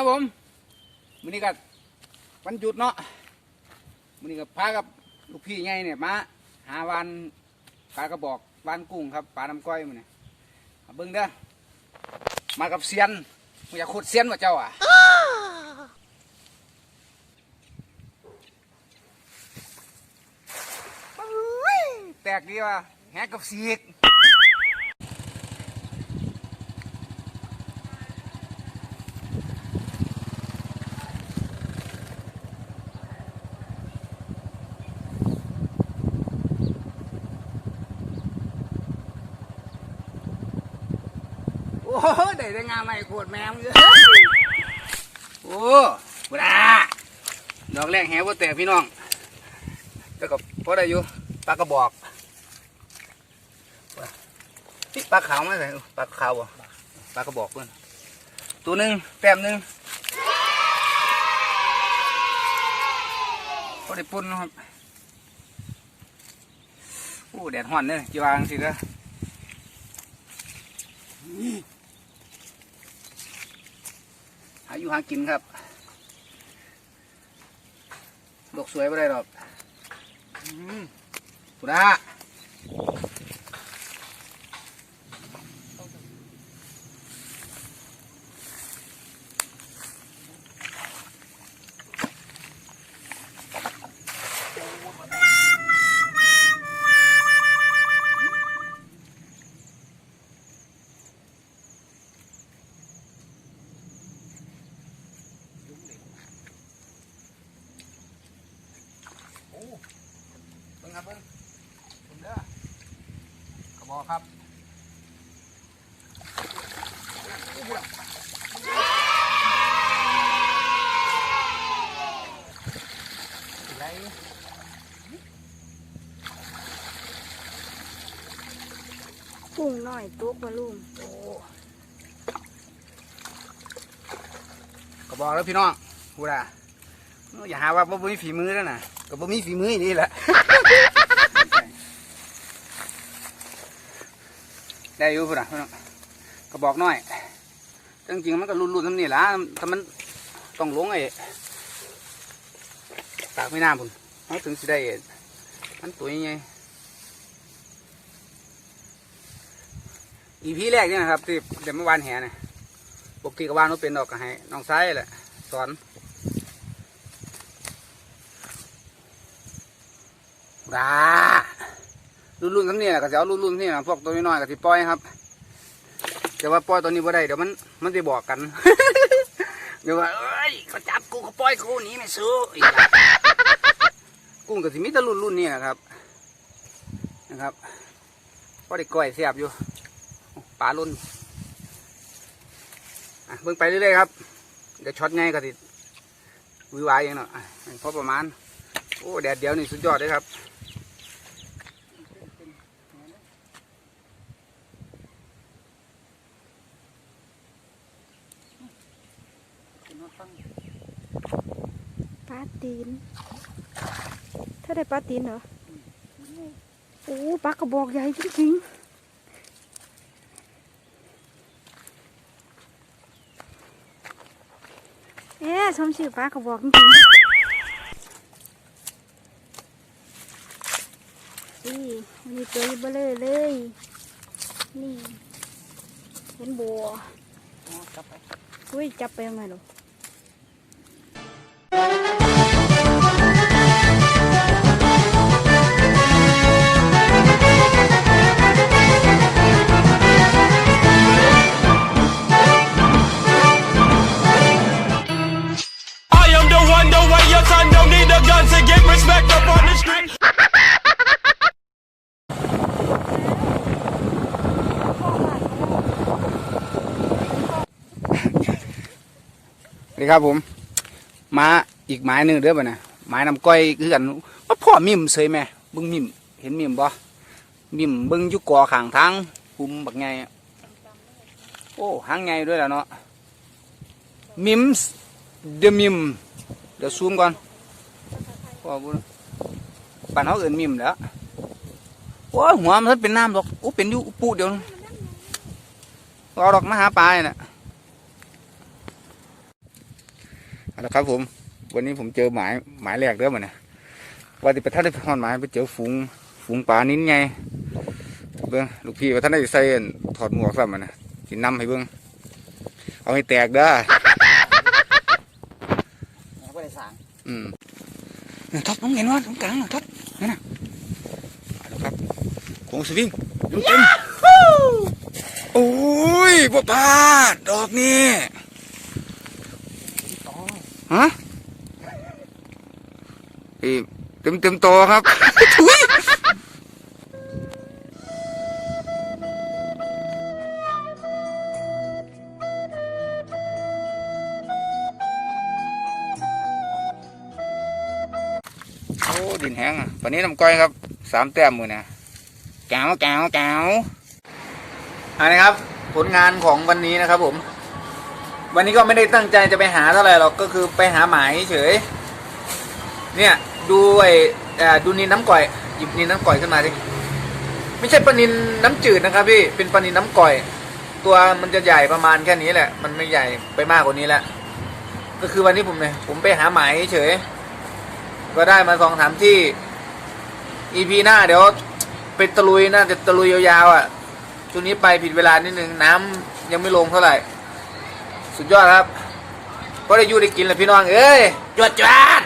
ครับผมมื้อนี้ก็วันหยุดเนาะมื้อนี้ก็พากับลูกพี่ไงเนี่ยมาหาวานปลากระบอกวานกุ้งครับปลาน้ำก้อยมื้อนี้เอาเบิ่งเด้อมากับเซียนมึงอยากขุดเซียนว่าเจ้าอะอุ้ยแตกดีว่ะแหกกับสีก อ้โหได้ได้งามใหม่โคตรแมวเลยโอ้บุดาดอกแรกแหวว่าแต่พี่น้องแล้วก็พอได้อยู่ปลากระบอกนี่ปลาขาวมาใส่ปลาขาวบ่ปลากระบอกเพื่อนตัวหนึ่งแต้มหนึ่งพอได้ปุ่นครับโอ้แดดห่อนเนี่ยจีวางสิเด้อ หาอยู่หากินครับดอกสวยไม่ได้หรอกกุดา ครับเบิ่งเบิ่งเด้อกระบอกครับไรกุ้งน้อยตุกมาลุงโอ้กระบอกแล้วพี่น้องพูดอะอย่าหาว่าบ่มีฝีมือแล้วนะก็บ่มีฝีมือนี่แหละ ได้อยู่พุ่นอะกระบอกน้อยจริงๆมันก็รุนๆทำนี่ละถ้ามันต้องลงไอ้ปากไม่น้ำพุ่นเขาถึงสิได้มันตัวยังไงอีพีแรกนี่นะครับที่เดี๋ยวเมื่อวานแห่เนี่ยปกติก็วานว่าเป็นดอกก็ให้น้องซ้ายแหละสอนดา รุ่นๆทั้งนี้แหละก็จะเอารุ่นๆนี่นะพวกตัวน้อยๆก็สิปล่อยครับแต่ว่าปล่อยตัวนี้บ่ได้เดี๋ยวมันมันจะบอกกัน เดี๋ยวว่าเอ้ยเขาจับกูเขาปล่อยกูหนีไม่สู้อกแล้วกุ้งก็สิมีแต่รุ่นๆนี่นะครับ นะครับพอได้ก้อยเสียบอยู่ปลาลุ่นเบิ่งไปเรื่อยๆครับเดี๋ยวช็อตไงก็สิวิวายเองเนาะอะพอประมาณ โอ้แดดเดียวนี่สุดยอดเลยครับ ปลาตีน ถ้าได้ปลาตีนเหรอ โอ้ปลากระบอกใหญ่จริงๆเอ๊ะชมชื่อปลากระบอกจริงๆนี่อันนี้ตัวเบลอเลย นี่ เห็นบัวอุ้ย จับไปยังไงหรอ ดีครับผม มาอีกไม้หนึ่งเด้อบ่นะไม้น้ำก้อยคือกันว่าพ่อมิมเสยแม่เบิ่งมิมเห็นมิมบ่มิมเบิ่งยู่ก่อข้างทางปุ่มบักไงโอ้หางไงด้วยล่ะเนาะมิมส์เดมิมเดี๋ยวซูมก่อนพ่อบุญบ้านเขาเอิ้นมิมแล้วโอ้หัวมันเป็นน้ำดอกโอ้เป็นยุปุเดี๋ยวเอาดอกมหาปลาเนี่ยนะ เอาละครับผม วันนี้ผมเจอหมายหมายแรกเด้อมันนะว่าที่ไปท่านได้พอนหมายไปเจอฝูงฝูงปลานิ้นไงเบิ้งลูกพี่ว่าท่านได้ใส่อั่นถอดหมวกซะมันนะสินำให้เบิ้งเอาให้แตกเด้อไม่ได้สั่งอืมเนี่ยท็อปน้องเห็นว่าตรงกลางน่ะท็อปนั่นน่ะเอาละครับโค้งสวิงเต็มเต็มโอ้ยบ่พลาดดอกนี้ ฮะเอ้ยเต็มเต็มโตอครับทุยโอ้ดินแห้งอะวันนี้น้ำก้อยครับสามแต้มมือนะแก้วแก้วแก้วอันนี้ครับ ผลงานของวันนี้นะครับผม วันนี้ก็ไม่ได้ตั้งใจจะไปหาเท่าไหร่หรอกก็คือไปหาหมายเฉย เนี่ยดูไอ้ดูนินน้ำก่อยหยิบนินน้ำก่อยขึ้นมาดิไม่ใช่ปลานินน้ำจืดนะครับพี่เป็นปลานินน้ำก่อย ตัวมันจะใหญ่ประมาณแค่นี้แหละ มันไม่ใหญ่ไปมากกว่านี้แล้วก็คือวันนี้ผมเนี่ยผมไปหาหมายเฉย ก็ได้มาสองสามที่ EP หน้าเดี๋ยวไปตะลุยน่าจะตะลุยยาวๆอะช่วงนี้ไปผิดเวลานิดนึงน้ำยังไม่ลงเท่าไหร่ สุดยอดครับก็ได้อยู่ได้กินแหละพี่น้องเอ้ยจวดจวด